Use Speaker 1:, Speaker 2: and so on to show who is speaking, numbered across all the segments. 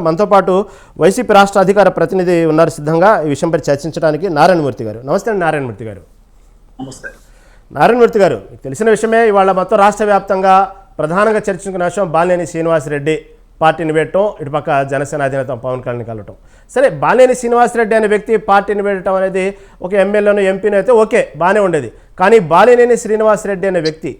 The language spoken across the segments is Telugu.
Speaker 1: మనతో పాటు వైసీపీ రాష్ట్ర అధికార ప్రతినిధి ఉన్నారు సిద్ధంగా. ఈ విషయంపై చర్చించడానికి నారాయణమూర్తి గారు. నమస్తే అండి నారాయణమూర్తి గారు.
Speaker 2: నమస్తే.
Speaker 1: నారాయణమూర్తి గారు మీకు తెలిసిన విషయమే ఇవాళ మొత్తం రాష్ట్ర వ్యాప్తంగా ప్రధానంగా చర్చించుకున్న విషయం బాలినేని శ్రీనివాసరెడ్డి పార్టీని పెట్టడం ఇటుపక్క జనసేన అధినేత పవన్ కళ్యాణ్ కలవటం. సరే బాలినేని శ్రీనివాసరెడ్డి అనే వ్యక్తి పార్టీని పెట్టడం అనేది ఒక ఎమ్మెల్యేను ఎంపీని అయితే ఓకే బాగానే ఉండేది. కానీ బాలినేని శ్రీనివాసరెడ్డి అనే వ్యక్తి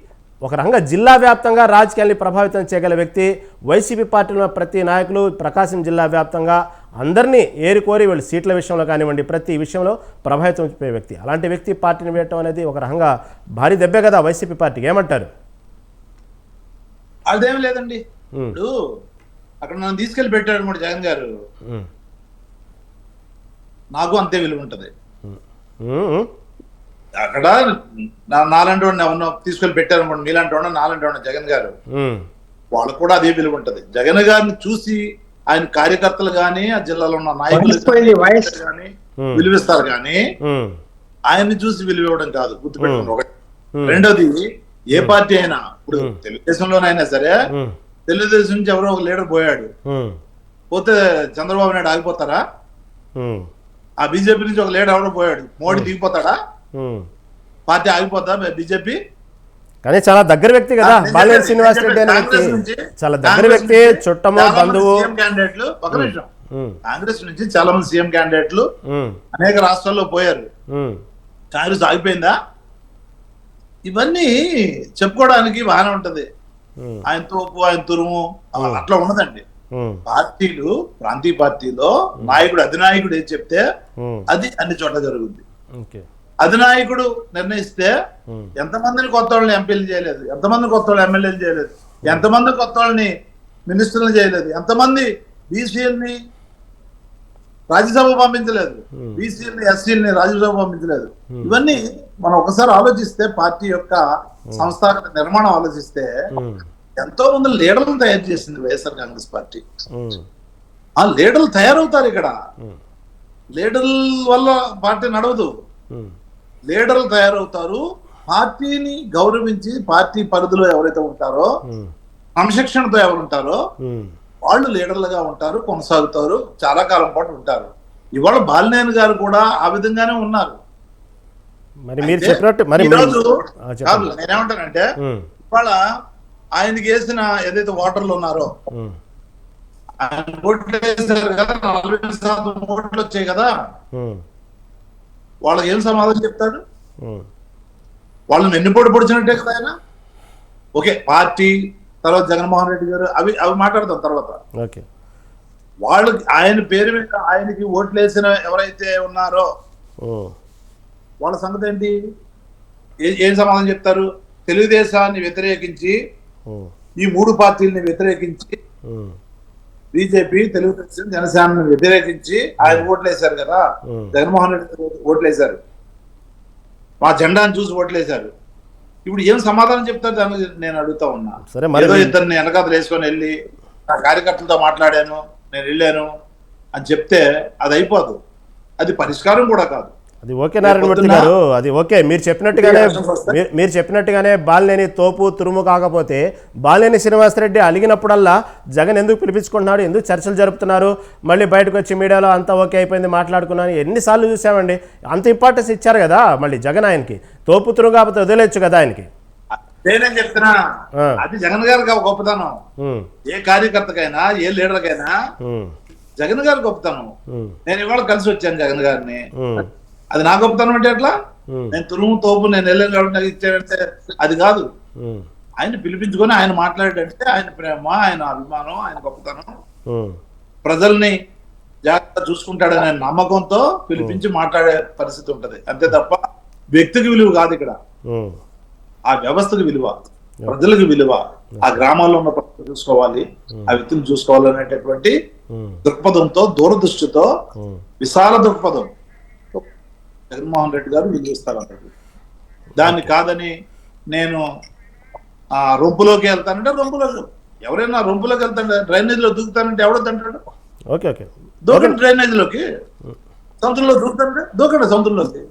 Speaker 1: ఒక రకంగా జిల్లా వ్యాప్తంగా రాజకీయాల్ని ప్రభావితం చేయగల వ్యక్తి వైసీపీ పార్టీలో ప్రతి నాయకులు ప్రకాశం జిల్లా వ్యాప్తంగా అందరినీ ఏరికోరి వీళ్ళు సీట్ల విషయంలో కానివ్వండి ప్రతి విషయంలో ప్రభావితం చూపే వ్యక్తి. అలాంటి వ్యక్తి పార్టీని వేయటం అనేది ఒక రకంగా భారీ దెబ్బే కదా వైసీపీ పార్టీకి. ఏమంటారు?
Speaker 2: అదేం లేదండి. ఇప్పుడు అక్కడ నన్ను తీసుకెళ్ళి పెట్టాడు కూడా జగన్ గారు. నాకు అంతే విలువ ఉంటది. అక్కడ నా- నాలాంటి వాడిని ఎవరినో తీసుకెళ్ళి పెట్టారు అనుకోండి మీలాంటి వాడిని నాలాంటి వాడిని జగన్ గారు. వాళ్ళకు కూడా అదే విలువ ఉంటది జగన్ గారిని చూసి ఆయన కార్యకర్తలు గాని ఆ జిల్లాలో ఉన్న నాయకులు
Speaker 1: ఉమ్.
Speaker 2: విలువిస్తారు గాని
Speaker 1: ఉమ్.
Speaker 2: ఆయన్ని చూసి విలువ ఇవ్వడం కాదు గుర్తుపెట్టుకోండి ఒకటి. రెండోది ఏ పార్టీ అయినా ఇప్పుడు. తెలుగుదేశంలోనైనా సరే. తెలుగుదేశం నుంచి ఎవరో ఒక లీడర్ పోయాడు. పోతే చంద్రబాబు నాయుడు ఆగిపోతారా. ఆ బీజేపీ నుంచి ఒక లీడర్ ఎవరో పోయాడు మోడీ దిగిపోతాడా. పార్టీ ఆగిపోతా బీజేపీ?
Speaker 1: కానీ చాలా దగ్గర వ్యక్తి కదా
Speaker 2: నిజమే,
Speaker 1: బాలినేని శ్రీనివాసరెడ్డి అనే వ్యక్తి. చాలా దగ్గర వ్యక్తి చుట్టము బంధువు.
Speaker 2: క్యాండిడేట్లు. ఒక నిమిషం.
Speaker 1: ఉమ్.
Speaker 2: కాంగ్రెస్ నుంచి చాలా మంది సీఎం క్యాండిడేట్లు. అనేక రాష్ట్రాల్లో పోయారు. కాంగ్రెస్ ఆగిపోయిందా ఇవన్నీ చెప్పుకోవడానికి బాగానే ఉంటది. ఆయన తోపు ఆయన తురుము అట్లా ఉండదండి. పార్టీలు ప్రాంతీయ పార్టీలో నాయకుడు అధినాయకుడు ఏది చెప్తే. అది అన్ని చోట్ల జరుగుద్ది.
Speaker 1: ఓకే
Speaker 2: అధినాయకుడు నిర్ణయిస్తే. ఎంతమందిని కొత్త వాళ్ళని ఎంపీలు చేయలేదు ఎంతమంది కొత్త వాళ్ళు ఎమ్మెల్యేలు చేయలేదు ఎంతమంది కొత్త వాళ్ళని మినిస్టర్లు చేయలేదు ఎంతమంది బీసీఎల్ని రాజ్యసభ పంపించలేదు. బీసీఎల్ని ఎస్సీలని రాజ్యసభ పంపించలేదు ఇవన్నీ మనం ఒకసారి ఆలోచిస్తే పార్టీ యొక్క సంస్థాగత నిర్మాణం ఆలోచిస్తే. ఎంతో మంది లీడర్లను తయారు చేసింది వైఎస్ఆర్ కాంగ్రెస్ పార్టీ. ఆ లీడర్లు తయారవుతారు ఇక్కడ. లీడర్ల వల్ల పార్టీ నడవదు. లీడర్లు తయారవుతారు పార్టీని గౌరవించి పార్టీ పరిధిలో ఎవరైతే ఉంటారో. క్రమశిక్షణతో ఎవరు ఉంటారో. వాళ్ళు లీడర్లుగా ఉంటారు కొనసాగుతారు చాలా కాలం పాటు ఉంటారు ఇవాళ బాలినేని గారు కూడా ఆ విధంగానే ఉన్నారు
Speaker 1: మరి మీరు చెప్పినట్టు మరి
Speaker 2: కాదు నేనేమంటానంటే. ఇవాళ ఆయనకి వేసిన ఏదైతే ఓటర్లు ఉన్నారో. ఆయన ఓట్లు వేశారు కదా నలభై శాతం ఓట్లు వచ్చాయి కదా. వాళ్ళకి ఏం సమాధానం చెప్తాడు. వాళ్ళని ఎన్నిపోటు పొడిచినట్టే కదా ఆయన ఓకే పార్టీ తర్వాత జగన్మోహన్ రెడ్డి గారు అవి అవి మాట్లాడతాం తర్వాత
Speaker 1: ఓకే
Speaker 2: వాళ్ళకి ఆయన పేరు మీద ఆయనకి ఓట్లు వేసిన ఎవరైతే ఉన్నారో. వాళ్ళ సంగతి ఏంటి ఏ- సమాధానం చెప్తారు తెలుగుదేశాన్ని వ్యతిరేకించి. ఈ మూడు పార్టీలని వ్యతిరేకించి. బీజేపీ తెలుగుదేశం జనసేనని వ్యతిరేకించి ఆయన ఓట్లు వేశారు కదా.
Speaker 1: ఉమ్.
Speaker 2: జగన్మోహన్ రెడ్డి గారు ఓట్లు వేశారు మా జెండాను చూసి ఓట్లు వేశారు ఇప్పుడు ఏం సమాధానం చెప్తారు దాని గురించి నేను అడుగుతా ఉన్నా.
Speaker 1: సరే మరి
Speaker 2: ఏదో ఇద్దరిని వెనకాతలు వేసుకొని వెళ్ళి నా కార్యకర్తలతో మాట్లాడాను నేను వెళ్ళాను అని చెప్తే అది అయిపోదు. అది పరిష్కారం కూడా కాదు.
Speaker 1: అది ఓకే నారాయణమూర్తి గారు. అది ఓకే మీరు చెప్పినట్టుగానే. మీరు- మీరు చెప్పినట్టుగానే బాలినేని తోపు తురుము కాకపోతే బాలినేని శ్రీనివాసరెడ్డి అలిగినప్పుడల్లా జగన్ ఎందుకు పిలిపించుకుంటున్నాడు ఎందుకు చర్చలు జరుపుతున్నారు మళ్ళీ బయటకు వచ్చి మీడియాలో అంతా ఓకే అయిపోయింది మాట్లాడుకున్నాను ఎన్నిసార్లు చూసామండి. అంత ఇంపార్టెన్స్ ఇచ్చారు కదా మళ్ళీ జగన్ ఆయనకి. తోపు తురుము కాకపోతే వదిలేయచ్చు కదా ఆయనకి.
Speaker 2: నేనేం చెప్తున్నా. అది జగన్ గారి గొప్పతనం. ఏ కార్యకర్తకైనా ఏ లీడర్కైనా జగన్ గారి గొప్పతనం. నేను ఇవాళ కలిసి వచ్చాను జగన్ గారిని. అది నా గొప్పతనం అంటే ఎట్లా? నేను తురుము తోపు నేను వెళ్ళాను కాబట్టి ఇచ్చాడంటే అది కాదు. ఆయన పిలిపించుకొని ఆయన మాట్లాడాడంటే ఆయన ప్రేమ ఆయన అభిమానం ఆయన గొప్పతనం. ప్రజల్ని జాగ్రత్త చూసుకుంటాడనే నమ్మకంతో పిలిపించి మాట్లాడే పరిస్థితి ఉంటది. అంతే తప్ప వ్యక్తికి విలువ కాదు ఇక్కడ. ఆ వ్యవస్థకు విలువ ప్రజలకు విలువ ఆ గ్రామాల్లో ఉన్న ప్రజలు చూసుకోవాలి ఆ వ్యక్తిని చూసుకోవాలి అనేటటువంటి
Speaker 1: ఉమ్,
Speaker 2: దృక్పథంతో దూరదృష్టితో. విశాల దృక్పథం. జగన్మోహన్ రెడ్డి గారు వినియోగిస్తారు అన్నట్టు దాన్ని కాదని నేను ఆ రొంపులోకి వెళ్తానంటే రొంపులోకి ఎవరైనా రొంపులోకి వెళ్తాడు డ్రైనేజ్లో దూకుతానంటే ఎవడో అంటాడు
Speaker 1: ఓకే ఓకే.
Speaker 2: దూకండి డ్రైనేజ్లోకి సముద్రంలో దూకుతానంటే దూకండి సముద్రంలోకి.